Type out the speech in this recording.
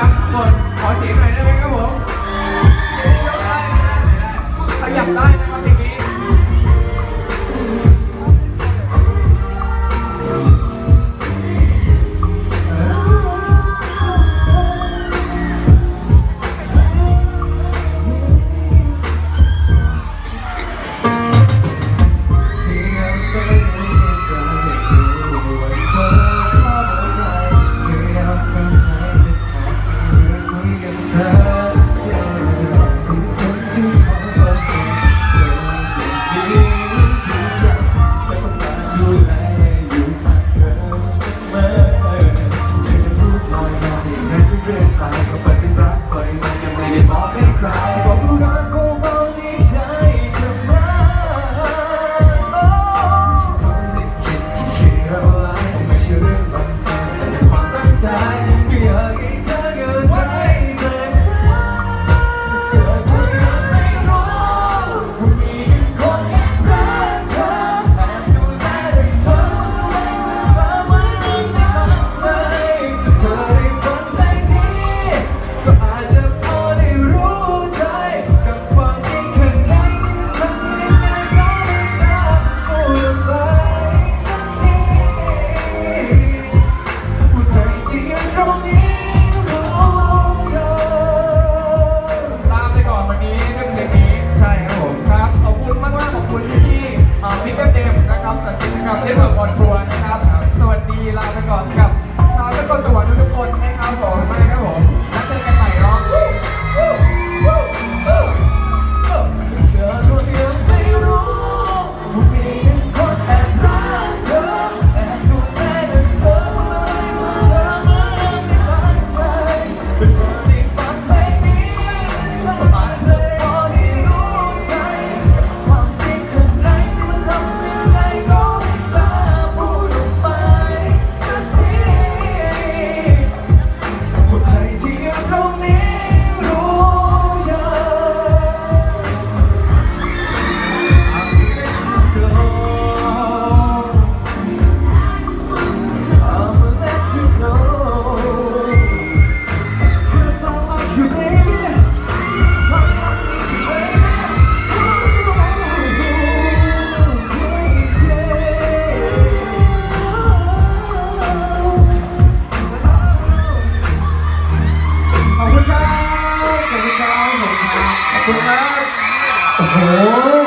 ครับทุกคขอเสียงหน่อยได้ไหมครับผมขยับได้นะ myself fuck คุณครับ โอ้โห